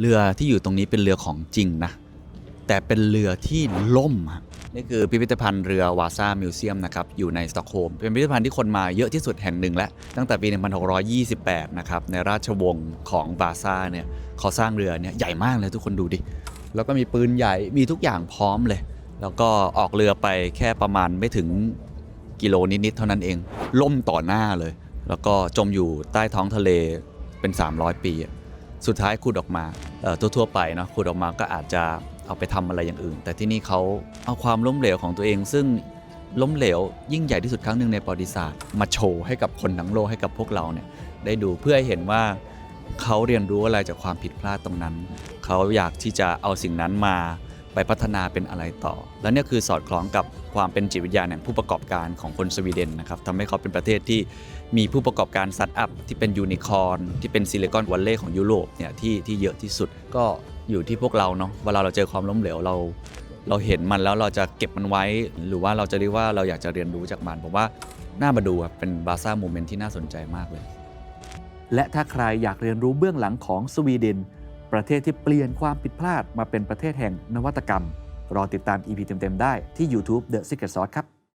เรือที่อยู่ตรงนี้เป็นเรือของจริงนะ แต่เป็นเรือที่ล่มครับนี่คือพิพิธภัณฑ์เรือวาซามิวเซียมนะครับ อยู่ในสตอกโฮล์มเป็นพิพิธภัณฑ์ที่คนมาเยอะที่สุดแห่งหนึ่งแล้วตั้งแต่ปี 1628 นะครับ ในราชวงศ์ของบาซ่าเนี่ยเขาสร้างเรือเนี่ยใหญ่มากเลยทุกคนดูดิ แล้วก็มีปืนใหญ่มีทุกอย่างพร้อมเลย แล้วก็ออกเรือไปแค่ประมาณไม่ถึงกิโลนิดๆเท่านั้นเองล่มต่อหน้าเลย แล้วก็จมอยู่ใต้ท้องทะเลเป็น 300 ปีอะ สุดท้ายขุดออกมาทั่วๆไปเนาะขุดออกมาก็อาจจะเอาไปทำอะไรอย่างอื่น แต่ที่นี่เขาเอาความล้มเหลวของตัวเอง ซึ่งล้มเหลวยิ่งใหญ่ที่สุดครั้งหนึ่งในประวัติศาสตร์มาโชว์ให้กับคนทั้งโลกให้กับพวกเราเนี่ยได้ดูเพื่อให้เห็นว่าเขาเรียนรู้อะไรจากความผิดพลาดตรงนั้น เขาอยากที่จะเอาสิ่งนั้นมา ไปพัฒนาเป็นอะไรต่อ แล้วเนี่ยคือสอดคล้องกับความเป็นจิตวิทยาแห่งผู้ประกอบการของคนสวีเดนนะครับทำให้เขาเป็นประเทศที่มีผู้ประกอบการสตาร์ทอัพที่เป็นยูนิคอร์นที่เป็นซิลิคอนวัลเลย์ของยุโรปเนี่ยที่ที่เยอะที่สุดก็อยู่ที่พวกเราเนาะเวลาเราเจอความล้มเหลวเรา เราเห็นมันแล้วเราจะเก็บมันไว้ หรือว่าเราจะเรียกว่าเราอยากจะเรียนรู้จากมันผมว่าน่ามาดูครับเป็นบาซ่าโมเมนต์ที่น่าสนใจมากเลย และถ้าใครอยากเรียนรู้เบื้องหลังของสวีเดน ประเทศที่เปลี่ยนความผิดพลาดมาเป็นประเทศแห่งนวัตกรรม รอติดตาม EP เต็มๆ ได้ที่ YouTube The Secret Sauce ครับ